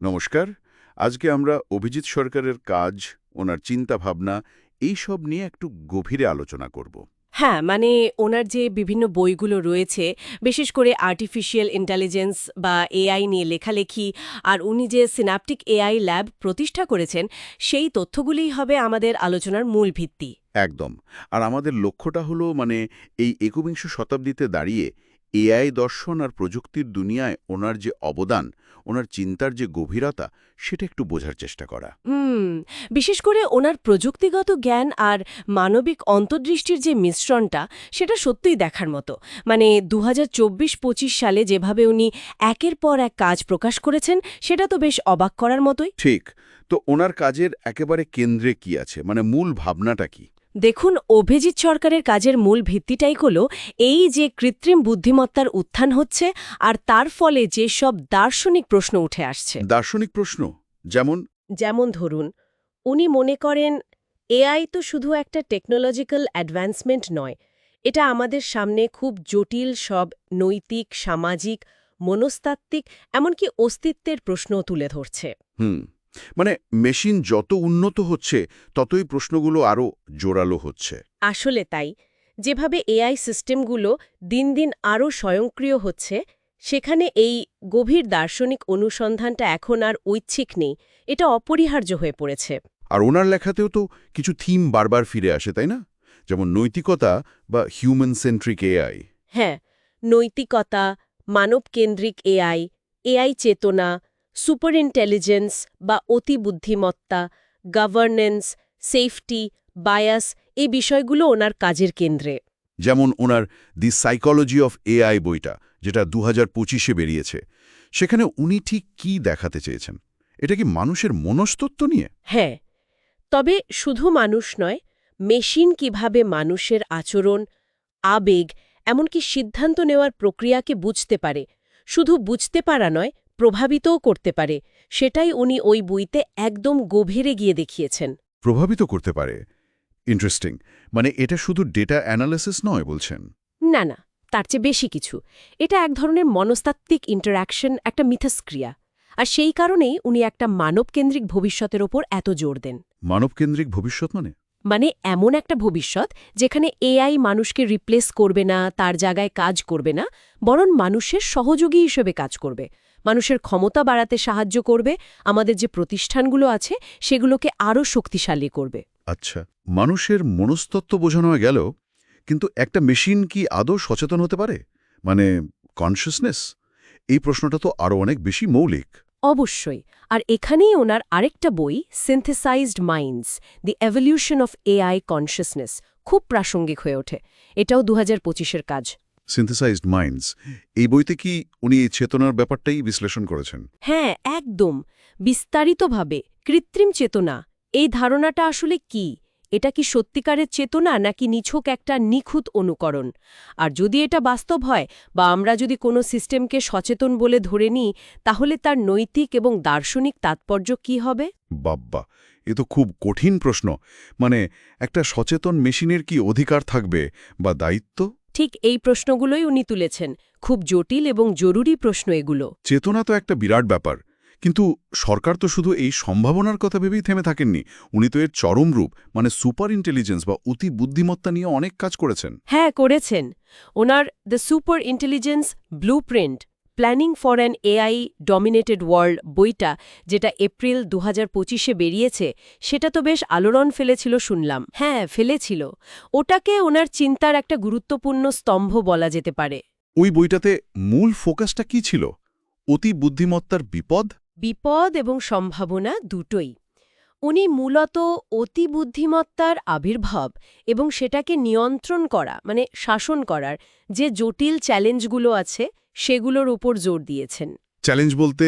নমস্কার। আজকে আমরা অভিজিৎ সরকারের কাজ ওনার চিন্তা ভাবনা এই সব নিয়ে একটু গভীরে আলোচনা করব। হ্যাঁ মানে ওনার যে বিভিন্ন বইগুলো রয়েছে বিশেষ করে আর্টিফিশিয়াল ইন্টেলিজেন্স বা এআই নিয়ে লেখালেখি আর উনি যে সিনাপটিক এআই ল্যাব প্রতিষ্ঠা করেছেন সেই তথ্যগুলিই হবে আমাদের আলোচনার মূল ভিত্তি। একদম। আর আমাদের লক্ষ্যটা হলো মানে এই একবিংশ শতাব্দীতে দাঁড়িয়ে এআই দর্শন আর প্রযুক্তির দুনিয়ায় ওনার যে অবদান ওনার চিন্তার যে গভীরতা সেটা একটু বোঝার চেষ্টা করা। হুম বিশেষ করে ওনার প্রযুক্তিগত জ্ঞান আর মানবিক অন্তর্দৃষ্টির যে মিশ্রণটা সেটা সত্যিই দেখার মতো। মানে দু হাজার সালে যেভাবে উনি একের পর এক কাজ প্রকাশ করেছেন সেটা তো বেশ অবাক করার মতোই। ঠিক তো ওনার কাজের একেবারে কেন্দ্রে কি আছে? মানে মূল ভাবনাটা কি? দেখুন অভিজিৎ সরকারের কাজের মূল ভিত্তিটাই হল এই যে কৃত্রিম বুদ্ধিমত্তার উত্থান হচ্ছে আর তার ফলে যে সব দার্শনিক প্রশ্ন উঠে আসছে। দার্শনিক প্রশ্ন? যেমন? যেমন ধরুন উনি মনে করেন এআই তো শুধু একটা টেকনোলজিক্যাল অ্যাডভান্সমেন্ট নয় এটা আমাদের সামনে খুব জটিল সব নৈতিক সামাজিক মনস্তাত্ত্বিক এমনকি অস্তিত্বের প্রশ্নও তুলে ধরছে। হুম। মানে মেশিন যত উন্নত হচ্ছে ততই প্রশ্নগুলো আরও জোরালো হচ্ছে। আসলে তাই। যেভাবে এআই সিস্টেমগুলো দিন দিন আরও স্বয়ংক্রিয় হচ্ছে সেখানে এই গভীর দার্শনিক অনুসন্ধানটা এখন আর ঐচ্ছিক নেই এটা অপরিহার্য হয়ে পড়েছে। আর ওনার লেখাতেও তো কিছু থিম বারবার ফিরে আসে তাই না? যেমন নৈতিকতা বা হিউম্যান সেন্ট্রিক এআই। হ্যাঁ নৈতিকতা মানবকেন্দ্রিক এআই এআই চেতনা সুপার ইন্টেলিজেন্স বা অতি বুদ্ধিমত্তা গভর্নেন্স সেফটি বায়াস এই বিষয়গুলো ওনার কাজের কেন্দ্রে। যেমন ওনার দি সাইকোলজি অফ এআই বইটা যেটা দু হাজার পঁচিশে বেরিয়েছে। সেখানে উনি ঠিক কি দেখাতে চেয়েছেন? এটা কি মানুষের মনস্তত্ব নিয়ে? হ্যাঁ তবে শুধু মানুষ নয় মেশিন কীভাবে মানুষের আচরণ আবেগ এমনকি সিদ্ধান্ত নেওয়ার প্রক্রিয়াকে বুঝতে পারে। শুধু বুঝতে পারা নয় প্রভাবিতও করতে পারে সেটাই উনি ওই বইতে একদম গভীরে গিয়ে দেখিয়েছেন। প্রভাবিত করতে পারে। ইন্টারেস্টিং মানে এটা শুধু ডেটা অ্যানালিসিস নয় বলছেন? না না তার চেয়ে বেশি কিছু। এটা এক ধরনের মনস্তাত্ত্বিক ইন্টারাকশন একটা মিথস্ক্রিয়া। আর সেই কারণেই উনি একটা মানবকেন্দ্রিক ভবিষ্যতের ওপর এত জোর দেন। মানবকেন্দ্রিক ভবিষ্যৎ মানে? মানে এমন একটা ভবিষ্যৎ যেখানে এআই মানুষকে রিপ্লেস করবে না তার জায়গায় কাজ করবে না বরং মানুষের সহযোগী হিসেবে কাজ করবে। মানুষের ক্ষমতা বাড়াতে সাহায্য করবে আমাদের যে প্রতিষ্ঠানগুলো আছে সেগুলোকে আরও শক্তিশালী করবে। আচ্ছা মানুষের মনস্তত্ত্ব বোঝানো গেল কিন্তু একটা মেশিন কি আদৌ সচেতন হতে পারে? মানে কনসিয়াসনেস এই প্রশ্নটা তো আরও অনেক বেশি মৌলিক। অবশ্যই আর এখানেই ওনার আরেকটা বই synthesised minds the evolution of AI consciousness খুব প্রাসঙ্গিক হয়ে ওঠে। এটাও দু হাজার পঁচিশের কাজ। সিনথেসাইজড মাইন্ডস এই বইতে কি উনি এই চেতনার ব্যাপারটাই বিশ্লেষণ করেছেন? হ্যাঁ একদম। বিস্তারিতভাবে কৃত্রিম চেতনা এই ধারণাটা আসলে কি? এটা কি সত্যিকারের চেতনা নাকি নিছক একটা নিখুঁত অনুকরণ? আর যদি এটা বাস্তব হয় বা আমরা যদি কোনো সিস্টেমকে সচেতন বলে ধরে নিই তাহলে তার নৈতিক এবং দার্শনিক তাৎপর্য কি হবে? বাব্বা এ তো খুব কঠিন প্রশ্ন। মানে একটা সচেতন মেশিনের কি অধিকার থাকবে বা দায়িত্ব? ঠিক এই প্রশ্নগুলোই উনি তুলেছেন। খুব জটিল এবং জরুরি প্রশ্ন এগুলো। চেতনা তো একটা বিরাট ব্যাপার। কিন্তু সরকার তো শুধু এই সম্ভাবনার কথা ভেবেই থেমে থাকেননি। উনি তো এর চরম রূপ মানে সুপার ইন্টেলিজেন্স বা অতি বুদ্ধিমত্তা নিয়ে অনেক কাজ করেছেন। হ্যাঁ করেছেন। ওনার the super intelligence blueprint planning for an AI dominated world বইটা যেটা এপ্রিল দু হাজার পঁচিশে বেরিয়েছে সেটা তো বেশ আলোড়ন ফেলেছিল শুনলাম। হ্যাঁ ফেলেছিল। ওটাকে ওনার চিন্তার একটা গুরুত্বপূর্ণ স্তম্ভ বলা যেতে পারে। ওই বইটাতে মূল ফোকাসটা কি ছিল? অতি বুদ্ধিমত্তার বিপদ? বিপদ এবং সম্ভাবনা দুটোই। উনি মূলত অতি বুদ্ধিমত্তার আবির্ভাব এবং সেটাকে নিয়ন্ত্রণ করা মানে শাসন করার যে জটিল চ্যালেঞ্জগুলো আছে সেগুলোর উপর জোর দিয়েছেন। চ্যালেঞ্জ বলতে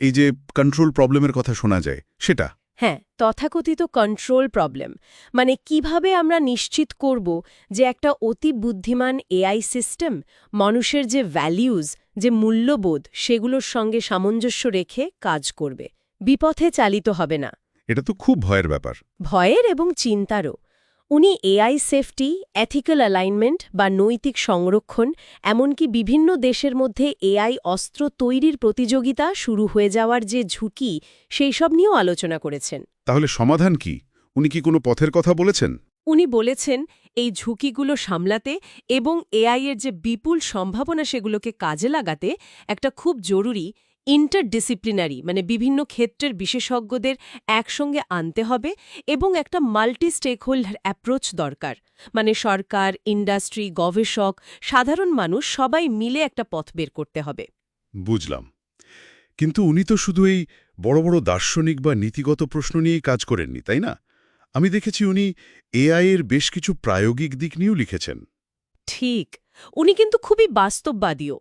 এই যে কন্ট্রোল প্রবলেমের কথা শোনা যায় সেটা? হ্যাঁ তথাকথিত কন্ট্রোল প্রবলেম মানে কীভাবে আমরা নিশ্চিত করব যে একটা অতি বুদ্ধিমান এআই সিস্টেম মানুষের যে ভ্যালিউজ যে মূল্যবোধ সেগুলোর সঙ্গে সামঞ্জস্য রেখে কাজ করবে? বিপথে চালিত হবে না। এটা তো খুব ভয়ের ব্যাপার। ভয়ের এবং চিন্তারও। উনি এআই সেফটি এথিক্যাল অ্যালাইনমেন্ট বা নৈতিক সংরক্ষণ এমনকি বিভিন্ন দেশের মধ্যে এআই অস্ত্র তৈরির প্রতিযোগিতা শুরু হয়ে যাওয়ার যে ঝুঁকি সেই সব নিয়েও আলোচনা করেছেন। তাহলে সমাধান কি? উনি কি কোনো পথের কথা বলেছেন? উনি বলেছেন এই ঝুঁকিগুলো সামলাতে এবং এআই এর যে বিপুল সম্ভাবনা সেগুলোকে কাজে লাগাতে একটা খুব জরুরি ইন্টারডিসিপ্লিনারি মানে বিভিন্ন ক্ষেত্রের বিশেষজ্ঞদের একসঙ্গে আনতে হবে এবং একটা মাল্টি স্টেকহোল্ডার অ্যাপ্রোচ দরকার। মানে সরকার ইন্ডাস্ট্রি গবেষক সাধারণ মানুষ সবাই মিলে একটা পথ বের করতে হবে। বুঝলাম। কিন্তু উনি তো শুধু এই বড় বড় দার্শনিক বা নীতিগত প্রশ্ন নিয়েই কাজ করেননি তাই না? আমি দেখেছি উনি এআই এর বেশ কিছু প্রায়োগিক দিক নিয়েও লিখেছেন। ঠিক। উনি কিন্তু খুবই বাস্তববাদীও।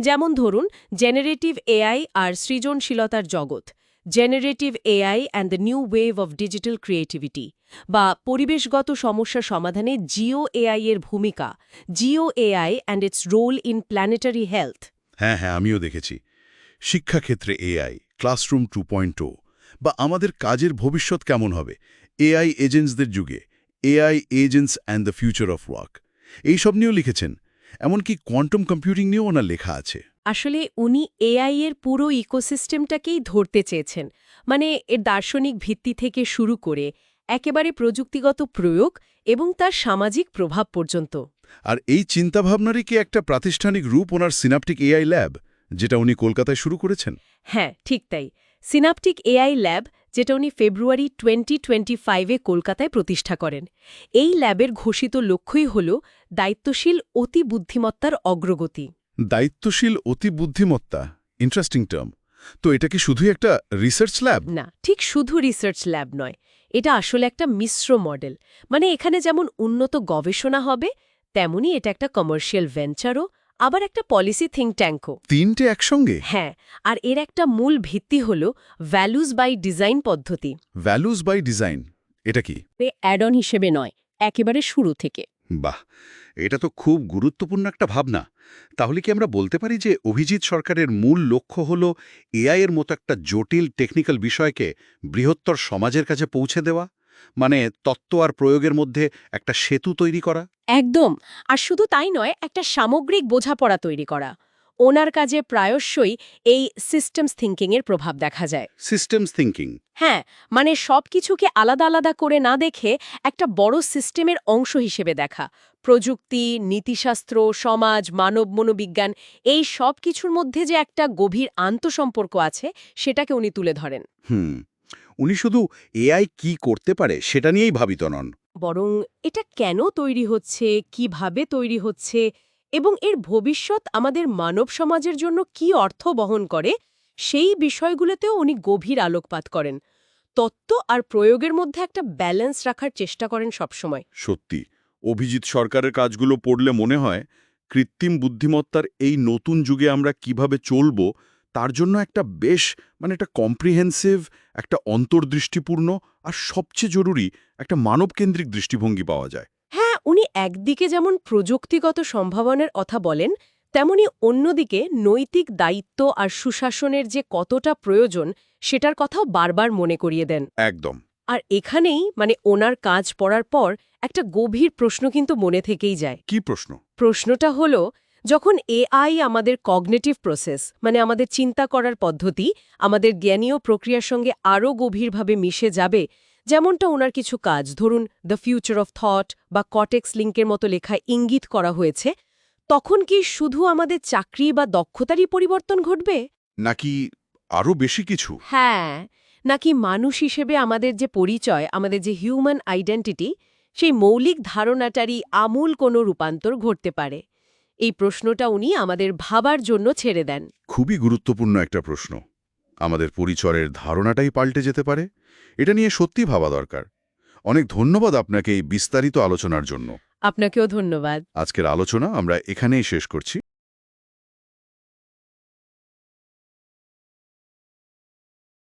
যেমন ধরুন জেনারেটিভ এআই আর সৃজনশীলতার জগৎ generative AI and the new wave of digital creativity বা পরিবেশগত সমস্যা সমাধানে জিও এআই এর ভূমিকা geo AI and its role in planetary health হ্যাঁ হ্যাঁ আমিও দেখেছি। শিক্ষাক্ষেত্রে এআই ক্লাসরুম টু পয়েন্ট বা আমাদের কাজের ভবিষ্যৎ কেমন হবে? এআই এজেন্টসদের যুগে AI agents and the future of work এইসব নিয়েও লিখেছেন এমনকি কোয়ান্টাম কম্পিউটিং নিয়েও ওনার লেখা আছে। আসলে উনি এআই এর পুরো ইকোসিস্টেমটাকেই ধরতে চেয়েছেন। মানে এর দার্শনিক ভিত্তি থেকে শুরু করে একেবারে প্রযুক্তিগত প্রয়োগ এবং তার সামাজিক প্রভাব পর্যন্ত। আর এই চিন্তাভাবনারই কি একটা প্রাতিষ্ঠানিক রূপ ওনার সিনাপটিক এআই ল্যাব যেটা উনি কলকাতায় শুরু করেছেন? হ্যাঁ ঠিক তাই। সিনাপটিক এআই ল্যাব যেটা উনি ফেব্রুয়ারি টোয়েন্টি টোয়েন্টি ফাইভে কলকাতায় প্রতিষ্ঠা করেন। এই ল্যাবের ঘোষিত লক্ষ্যই হল দায়িত্বশীল অতি বুদ্ধিমত্তার অগ্রগতি। দায়িত্বশীল অতি বুদ্ধিমত্তা ইন্টারেস্টিং টার্ম তো এটা কি শুধুই একটা রিসার্চ ল্যাব না ঠিক শুধু রিসার্চ ল্যাব নয় এটা আসলে একটা মিশ্র মডেল মানে এখানে যেমন উন্নত গবেষণা হবে তেমনি এটা একটা কমার্শিয়াল ভেঞ্চারও আবার একটা পলিসি থিঙ্ক ট্যাঙ্কও তিনটে একসঙ্গে? হ্যাঁ আর এর একটা মূল ভিত্তি হল ভ্যালুজ বাই ডিজাইন পদ্ধতি। ভ্যালুজ বাই ডিজাইন এটা কি? অ্যাড অন হিসেবে নয় একেবারে শুরু থেকে। বাহ এটা তো খুব গুরুত্বপূর্ণ একটা ভাবনা। তাহলে কি আমরা বলতে পারি যে অভিজিৎ সরকারের মূল লক্ষ্য হল এআই এর মতো একটা জটিল টেকনিক্যাল বিষয়কে বৃহত্তর সমাজের কাছে পৌঁছে দেওয়া? মানে তত্ত্ব আর প্রয়োগের মধ্যে একটা সেতু তৈরি করা? একদম। আর শুধু তাই নয় একটা সামগ্রিক বোঝাপড়া তৈরি করা। ওনার কাজে প্রায়শই এই সিস্টেমস থিঙ্কিংয়ের প্রভাব দেখা যায়। সিস্টেমস থিঙ্কিং হ্যাঁ মানে সব কিছুকে আলাদা আলাদা করে না দেখে একটা বড় সিস্টেমের অংশ হিসেবে দেখা। প্রযুক্তি নীতিশাস্ত্র সমাজ মানব মনোবিজ্ঞান এই সব কিছুর মধ্যে যে একটা গভীর আন্তঃসম্পর্ক আছে সেটাকে উনি তুলে ধরেন। হুম। উনি শুধু এআই কি করতে পারে সেটা নিয়েই ভাবিত নন। বরং এটা কেন তৈরি হচ্ছে কীভাবে তৈরি হচ্ছে এবং এর ভবিষ্যৎ আমাদের মানব সমাজের জন্য কি অর্থ বহন করে সেই বিষয়গুলোতেও উনি গভীর আলোকপাত করেন। তত্ত্ব আর প্রয়োগের মধ্যে একটা ব্যালেন্স রাখার চেষ্টা করেন সবসময়। সত্যি অভিজিৎ সরকারের কাজগুলো পড়লে মনে হয় কৃত্রিম বুদ্ধিমত্তার এই নতুন যুগে আমরা কীভাবে চলব তার জন্য একটা বেশ মানে একটা কম্প্রিহেন্সিভ একটা অন্তর্দৃষ্টিপূর্ণ আর সবচেয়ে জরুরি একটা মানবকেন্দ্রিক দৃষ্টিভঙ্গি পাওয়া যায়। হ্যাঁ উনি একদিকে যেমন প্রযুক্তিগত সম্ভাবনার কথা বলেন তেমনি অন্যদিকে নৈতিক দায়িত্ব আর সুশাসনের যে কতটা প্রয়োজন সেটার কথাও বারবার মনে করিয়ে দেন। একদম। আর এখানেই মানে ওনার কাজ পড়ার পর একটা গভীর প্রশ্ন কিন্তু মনে থেকেই যায়। কি প্রশ্ন? প্রশ্নটা হলো যখন এআই আমাদের কগনেটিভ প্রসেস মানে আমাদের চিন্তা করার পদ্ধতি আমাদের জ্ঞানীয় প্রক্রিয়ার সঙ্গে আরও গভীরভাবে মিশে যাবে যেমনটা ওনার কিছু কাজ ধরুন দ্য ফিউচার অফ থট বা কটেক্স লিঙ্কের মতো লেখায় ইঙ্গিত করা হয়েছে তখন কি শুধু আমাদের চাকরি বা দক্ষতারই পরিবর্তন ঘটবে? নাকি আরও বেশি কিছু? হ্যাঁ নাকি মানুষ হিসেবে আমাদের যে পরিচয় আমাদের যে হিউম্যান আইডেন্টিটি সেই মৌলিক ধারণাটারই আমূল কোনো রূপান্তর ঘটতে পারে। এই প্রশ্নটা উনি আমাদের ভাবার জন্য ছেড়ে দেন। খুবই গুরুত্বপূর্ণ একটা প্রশ্ন। আমাদের পরিচয়ের ধারণাটাই পাল্টে যেতে পারে। এটা নিয়ে সত্যি ভাবা দরকার। অনেক ধন্যবাদ আপনাকে এই বিস্তারিত আলোচনার জন্য। আপনাকেও ধন্যবাদ। আজকের আলোচনা আমরা এখানেই শেষ করছি।